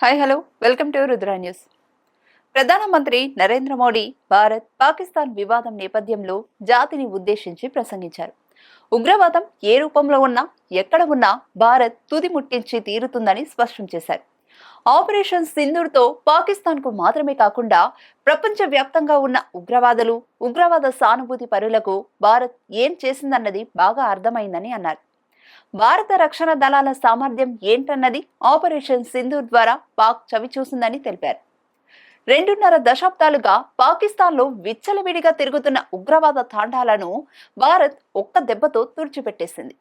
Hi hello welcome to Rudra news ప్రధానమంత్రి నరేంద్ర మోడీ భారత్ పాకిస్తాన్ వివాదం నేపథ్యంలో జాతిని ఉద్దేశించి ప్రసంగించారు. ఉగ్రవాదం ఏ రూపంలో ఉన్నా ఎక్కడ ఉన్నా భారత్ తుది ముట్టించి తీరుతుందని స్పష్టం చేశారు. ఆపరేషన్ సింధూర్తో పాకిస్తాన్కు మాత్రమే కాకుండా ప్రపంచవ్యాప్తంగా ఉన్న ఉగ్రవాదులు ఉగ్రవాద సానుభూతి పరులకు భారత్ ఏం చేసిందన్నది బాగా అర్థమైందని అన్నారు. భారత రక్షణ దళాల సామర్థ్యం ఏంటన్నది ఆపరేషన్ సింధూర్ ద్వారా పాక్ చవి చూసిందని తెలిపారు. రెండున్నర దశాబ్దాలుగా పాకిస్తాన్లో విచ్చలవిడిగా తిరుగుతున్న ఉగ్రవాద తాండాలను భారత్ ఒక్క దెబ్బతో తుడిచిపెట్టేసింది.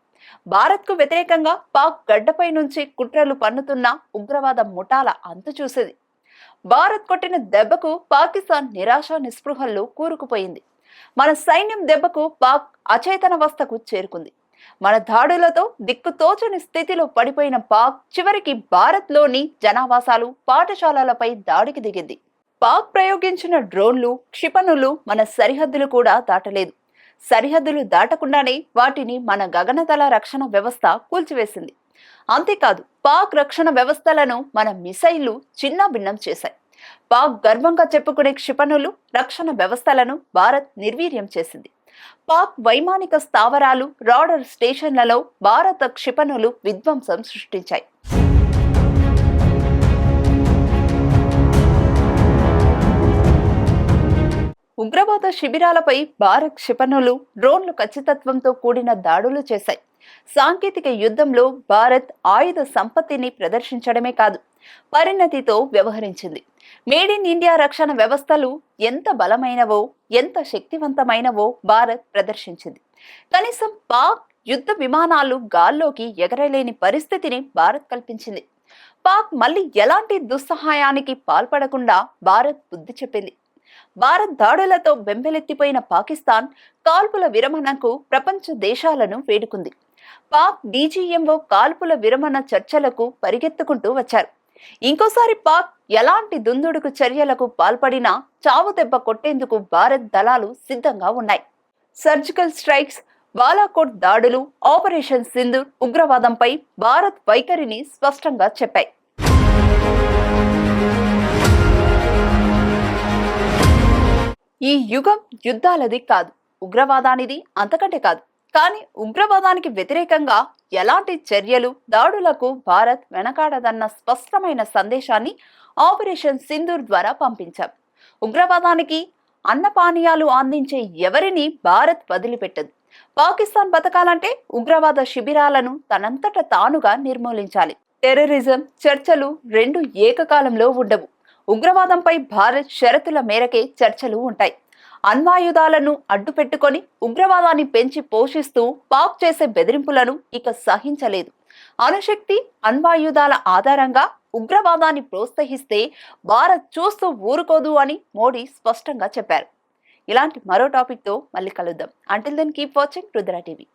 భారత్కు వ్యతిరేకంగా పాక్ గడ్డపై నుంచి కుట్రలు పన్నుతున్న ఉగ్రవాద ముఠాల అంతు చూసేది. భారత్ కొట్టిన దెబ్బకు పాకిస్తాన్ నిరాశ నిస్పృహల్లో కూరుకుపోయింది. మన సైన్యం దెబ్బకు పాక్ అచేతనవస్థకు చేరుకుంది. మన దాడులతో దిక్కుతోచని స్థితిలో పడిపోయిన పాక్ చివరికి భారత్లోని జనావాసాలు పాఠశాలలపై దాడికి దిగింది. పాక్ ప్రయోగించిన డ్రోన్లు క్షిపణులు మన సరిహద్దులు కూడా దాటలేదు. సరిహద్దులు దాటకుండానే వాటిని మన గగనతల రక్షణ వ్యవస్థ కూల్చివేసింది. అంతేకాదు పాక్ రక్షణ వ్యవస్థలను మన మిసైళ్ళు చిన్న భిన్నం చేశాయి. పాక్ గర్వంగా చెప్పుకునే క్షిపణులు రక్షణ వ్యవస్థలను భారత్ నిర్వీర్యం చేసింది. పాక్ వైమానిక స్థావరాలు రాడర్ స్టేషన్లలో భారత క్షిపణులు విధ్వంసం సృష్టించాయి. ఉగ్రవాద శిబిరాలపై భారత్ క్షిపణులు డ్రోన్లు ఖచ్చితత్వంతో కూడిన దాడులు చేశాయి. సాంకేతిక యుద్ధంలో భారత్ ఆయుధ సంపత్తిని ప్రదర్శించడమే కాదు పరిణతితో వ్యవహరించింది. మేడ్ ఇన్ ఇండియా రక్షణ వ్యవస్థలు ఎంత బలమైనవో ఎంత శక్తివంతమైనవో భారత్ ప్రదర్శించింది. కనీసం పాక్ యుద్ధ విమానాలు గాల్లోకి ఎగరలేని పరిస్థితిని భారత్ కల్పించింది. పాక్ మళ్ళీ ఎలాంటి దుస్సహాయానికి పాల్పడకుండా భారత్ బుద్ధి చెప్పింది. భారత్ దాడులతో బెంబెలెత్తిపోయిన పాకిస్తాన్ కాల్పుల విరమణకు ప్రపంచ దేశాలను వేడుకుంది. పాక్ డీజీఎంఓ కాల్పుల విరమణ చర్చలకు పరిగెత్తుకుంటూ వచ్చారు. ఇంకోసారి పాక్ ఎలాంటి దుందుడుకు చర్యలకు పాల్పడినా చావు దెబ్బ కొట్టేందుకు భారత్ దళాలు సిద్ధంగా ఉన్నాయి. సర్జికల్ స్ట్రైక్స్ బాలాకోట్ దాడులు ఆపరేషన్ సింధు ఉగ్రవాదంపై భారత్ వైఖరిని స్పష్టంగా చెప్పాయి. ఈ యుగం యుద్ధాలది కాదు. ఉగ్రవాదానిది అంతకంటే కాదు. కానీ ఉగ్రవాదానికి వ్యతిరేకంగా ఎలాంటి చర్యలు దాడులకు భారత్ వెనకాడదన్న స్పష్టమైన సందేశాన్ని ఆపరేషన్ సింధూర్ ద్వారా పంపించాం. ఉగ్రవాదానికి అన్నపానీయాలు అందించే ఎవరిని భారత్ వదిలిపెట్టదు. పాకిస్తాన్ బతకాలంటే ఉగ్రవాద శిబిరాలను తనంతట తానుగా నిర్మూలించాలి. టెర్రరిజం చర్చలు రెండు ఏకకాలంలో ఉండవు. ఉగ్రవాదంపై భారత్ షరతుల మేరకే చర్చలు ఉంటాయి. అణ్వాయుధాలను అడ్డుపెట్టుకొని ఉగ్రవాదాన్ని పెంచి పోషిస్తూ పాక్ చేసే బెదిరింపులను ఇక సహించలేదు. అణుశక్తి అణ్వాయుధాల ఆధారంగా ఉగ్రవాదాన్ని ప్రోత్సహిస్తే భారత్ చూస్తూ ఊరుకోదు అని మోడీ స్పష్టంగా చెప్పారు. ఇలాంటి మరో టాపిక్తో మళ్ళీ కలుద్దాం. Until then keep watching Rudra TV.